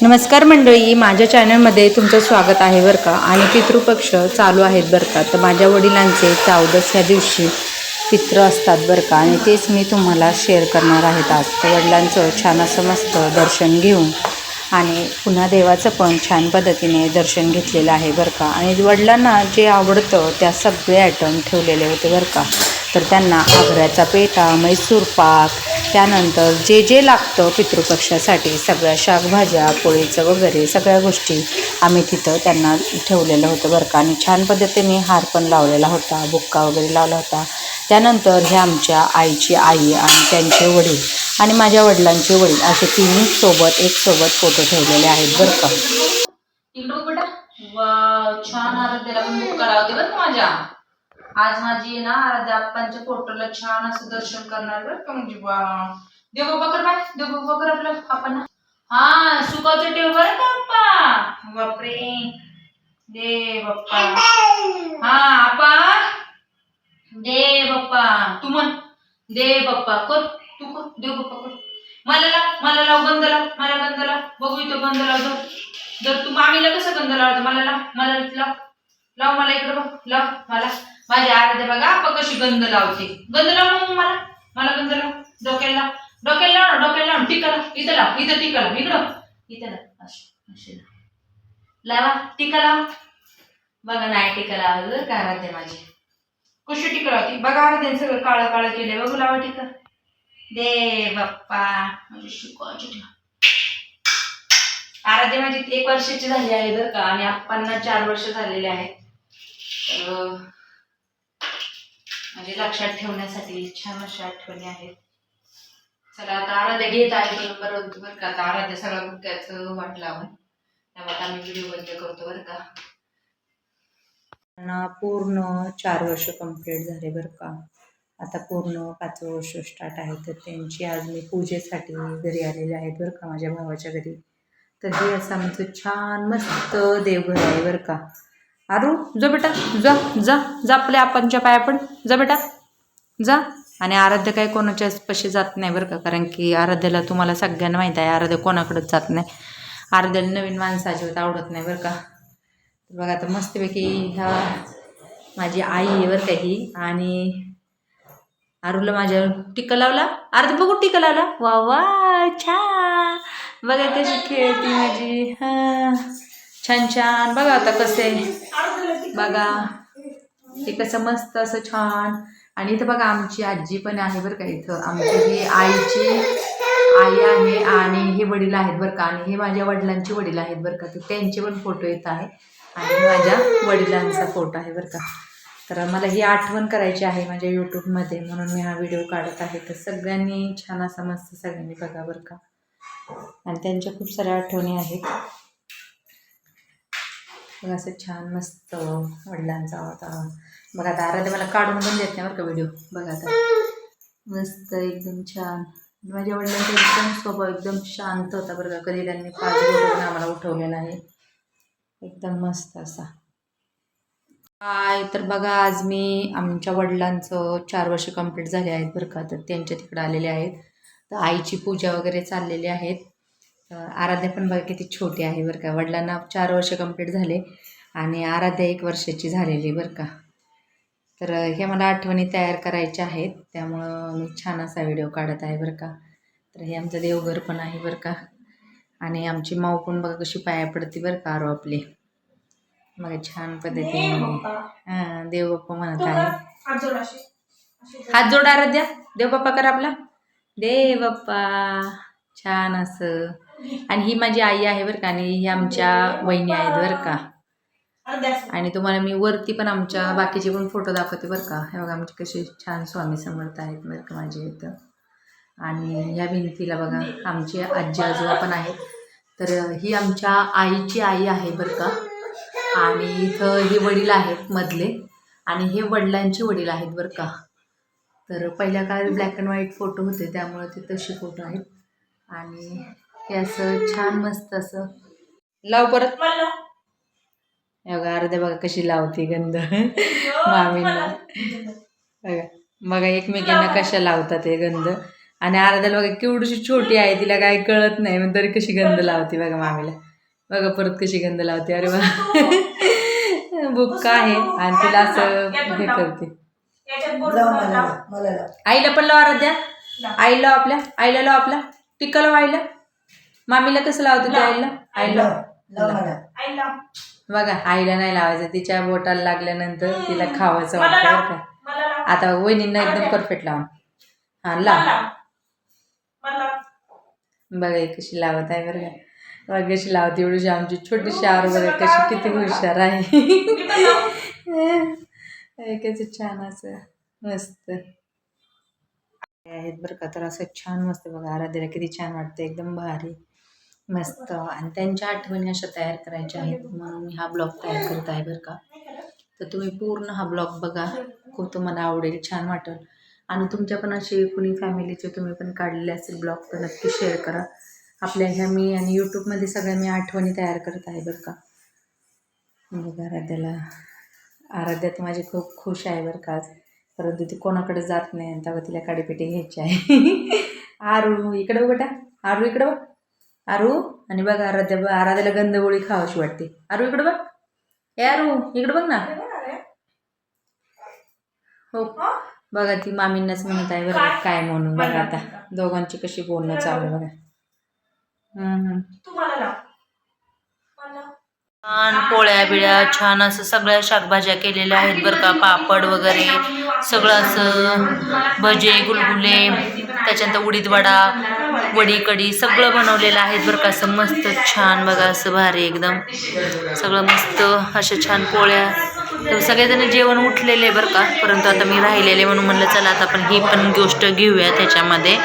नमस्कार मंडळी माझ्या चॅनलमध्ये तुमचं स्वागत आहे बरं का? आणि पितृपक्ष चालू आहेत बरं का? तर माझ्या वडिलांचे चौदस ह्या दिवशी पित्र असतात बरं का? आणि तेच मी तुम्हाला शेअर करणार आहेत आज. तर वडिलांचं छान असं मस्त दर्शन घेऊन आणि पुन्हा देवाचं पण छान पद्धतीने दर्शन घेतलेलं आहे बरं का? आणि वडिलांना जे आवडतं त्या सगळे आयटम ठेवलेले होते बरं का? तर त्यांना आग्र्याचा पेठा मैसूर पाक त्यानंतर जे जे लागतं पितृपक्षासाठी सगळ्या शाकभाज्या पोळीचं वगैरे सगळ्या गोष्टी आम्ही तिथं त्यांना ठेवलेलं होतं बरं का. आणि छान पद्धतीने हार पण लावलेला होता बुक्का वगैरे लावला होता. त्यानंतर हे आमच्या आईची आई आणि त्यांचे वडील आणि माझ्या वडिलांचे वडील असे तिन्ही सोबत एक सोबत फोटो ठेवलेले आहेत बरं का. छान पण बरं माझ्या. आज माझी ना आराध्या आप्पांच्या फोटोला छान असं दर्शन करणार बरं का म्हणजे वा देव बाबा बाय देव आपलं आपण हा सुखाचं ठेव बरं का आप्पा? बापरे. दे बाप्पा. हा आप्पा. दे बाप्पा. तू म्हण. दे बाप्पा कर. तू कर. देव बाप्पा कर. मला लाव मला लाव गंध लाव मला गंध लाव. बघू इथं गंध लाव जर. जर तू मामीला कसं गंध लावतो मला लाव मला लाव. लाव मला इकडं बघ. लाव मला. माझी आराध्या बघा कशी गंध लावते. गंध लाव मग मला. मला गंध लाव. डोक्याला लाव. डोक्याला लाव ना डोक्याला लाव. टिका लाव इथं लाव. इथं टिका लाव इकडं. इथं लाव. अशी अशी लाव. लावा. टिका लाव. बघा नाही टिका लावलं का आराध्या माझी. कशी टिका लावती बघा आराध्याने सगळं काळं काळं केलंय. बघू लावा टिका दे बाप्पा. म्हणजे शिकवायची ठेवा. आराध्या माझी एक वर्षाची झाली आहे बरं का. आणि आप्पांना चार वर्ष झालेले आहेत. तर म्हणजे लक्षात ठेवण्यासाठी छान अशा आठवणी आहेत. चला आता आराध्या घेत आहे पण बरं बरं का. आता आराध्या सगळ्या त्याचं वाट लावून. त्यामुळे आता आम्ही व्हिडिओ बंद करतो बरं का. त्यांना पूर्ण चार वर्ष कंप्लीट झाले बरं का. आता पूर्ण पाचवं वर्ष स्टार्ट आहे. तर त्यांची आज मी पूजेसाठी घरी आलेले आहेत बरं का माझ्या भावाच्या घरी. तर हे असं आमचं छान मस्त देवघर आहे बरं का. अरु जो बेटा जा जा जा आपल्या आपणच्या पाया पण जा बेटा जा. आणि आराध्य काय कोणाच्या पशी जात नाही बरं का कारण की आराध्याला तुम्हाला सगळ्यांना माहीत आहे आराध्य कोणाकडेच जात नाही. आराध्याला नवीन माणसं अजिबात आवडत नाही बरं का. बघा आता मस्तपैकी ह्या माझी आई आहे बरं का ही. आणि आरूला माझ्या टिक्का लावला. अर्ध बघू टिक्का लावला. वा वा छान बघा कशी खेळती माझी. हा. छान छान. बघा आता कसे. बघा. ते कसं मस्त असं छान. आणि इथं बघा आमची आजी पण आहे बरं का इथं. आमची ही आईची आई आहे आणि हे वडील आहेत बरं का. आणि हे माझ्या वडिलांचे वडील आहेत बरं का. त्यांचे पण फोटो येत आहे. आणि माझ्या वडिलांचा फोटो आहे बरं का. तर मला ही आठवण करायची आहे माझ्या यूट्यूबमध्ये म्हणून मी हा व्हिडिओ काढत आहे. तर सगळ्यांनी छान असा मस्त सगळ्यांनी बघा बरं का. आणि त्यांच्या खूप साऱ्या आठवणी आहेत. बघा असं छान मस्त वडिलांचा होता. बघा आता आराध्या मला काढून पण देत नाही बरं का व्हिडिओ बघा आता. मस्त एकदम छान. माझ्या वडिलांचा एकदम स्वभाव एकदम शांत होता बरं का. कधी त्यांनी पाच बोटं आम्हाला उठवलेला आहे. एकदम मस्त असा. काय तर बघा आज मी आमच्या वडिलांचं चार वर्ष कंप्लीट झाले आहेत बरं का. तर त्यांच्या तिकडे आलेले आहेत. तर आईची पूजा वगैरे चाललेली आहेत. आराध्या पण बघा किती छोटी आहे बरं का. वडिलांना चार वर्ष कंप्लीट झाले आणि आराध्या एक वर्षाची झालेली बरं का. तर हे मला आठवणी तयार करायच्या आहेत. त्यामुळं मी छान असा व्हिडिओ काढत आहे बरं का. तर हे आमचं देवघर पण आहे बरं का. आणि आमची माऊ पण बघा कशी पाया पडते बरं का आरो आपले. मग छान पद्धतीने. हां देवबाप्पा म्हणत आहे. हात जोड आराध्या. देवबाप्पा कर आपला. देवबाप्पा छान असं. आणि ही माझी आई आहे बरं का आणि ही आमच्या वहिनी आहेत बरं का. आणि तुम्हाला मी वरती पण आमच्या बाकीचे पण फोटो दाखवते बरं का. हे बघा आमचे कसे छान स्वामी समर्थ आहेत बरं का माझे इथं. आणि ह्या भिंतीला बघा आमचे आजी आजोबा पण आहेत. तर ही आमच्या आईची आई आहे बरं का. आणि इथं हे वडील आहेत मधले. आणि हे वडिलांचे वडील आहेत बरं का. तर पहिल्या काळात ब्लॅक अँड व्हाईट फोटो होते त्यामुळे ते तसे फोटो आहेत. आणि हे असं छान मस्त असं. लाव परत. हे बघा अर्ध्या बघा कशी लावते गंध. मामींना. बघा बघा एकमेकींना कशा लावतात हे गंध. आणि आराध्याला बघा केवढीशी छोटी आहे तिला काय कळत नाही पण तरी कशी गंध लावते बघा मामीला. बघा परत कशी गंध लावते अरे वा. बुक्का आहे? आणि तिला असं हे करते. आईला पण लाव आराध्या. आईला लाव आपल्या. आईला लाव आपल्या. टिक्का लाव आईला. मामीला कसं लावते ते आईला? आईला. बघा आईला नाही लावायचं. तिच्या बोटाला लागल्यानंतर तिला खावायचं वाटतं बरं का? आता वहिनींना एकदम परफेक्ट लावून हा लाव. बघा ही कशी लावत आहे बरं का? बघा कशी लावते एवढीशी आमची. छोटीशी आरू बघा कशी किती हुशार आहे. हे किती छान असं मस्त. आहेत बरं का तर असं छान मस्त बघा आराध्याला किती छान वाटतं एकदम भारी. मस्त. आणि त्यांच्या आठवणी अशा तयार करायच्या आहेत. म्हणून मी हा ब्लॉग तयार करत आहे बरं का. तर तुम्ही पूर्ण हा ब्लॉग बघा. खूप तुम्हाला आवडेल. छान वाटेल. आणि तुमच्या पण असे कुणी फॅमिलीचे तुम्ही पण काढलेले असेल ब्लॉग तर नक्की शेअर करा. आपल्या ह्या मी आणि यूट्यूबमध्ये सगळ्या मी आठवणी तयार करत आहे बरं का. बघा आराध्याला. आराध्या तर माझी खूप खुश आहे बरं का आज. परंतु ती कोणाकडे जात नाही आणि तेव्हा तिला काडीपेटी घ्यायची आहे. आरू इकडं बघ बेटा. आरू इकडं बघ. आरू आणि बघ आराध्या बघ आराध्याला गंधगोळी खावाशी वाटते. आरू इकडे बघ. ए आरू इकडे बघ ना. हो बघा ती मामींनाच म्हणत आहे बरं काय म्हणून बघा आता. दोघांची कशी बोलणं चालू आहे बघा. हम्म, हम्म. छान पोळ्या बिळ्या छान असं सगळ्या शाकभाज्या केलेल्या आहेत बरं का पापड वगैरे सगळं असं भजे गुलगुले त्याच्यानंतर उडीद वडा वडी कढी सगळं बनवलेलं आहे बरं का असं मस्त छान बघा असं भारी एकदम. सगळं मस्त अशा छान पोळ्या. तर सगळेजण जेवण उठलेले बरं का परंतु आता मी राहिलेले म्हणून म्हणलं चला आता आपण ही पण गोष्ट घेऊया त्याच्यामध्ये.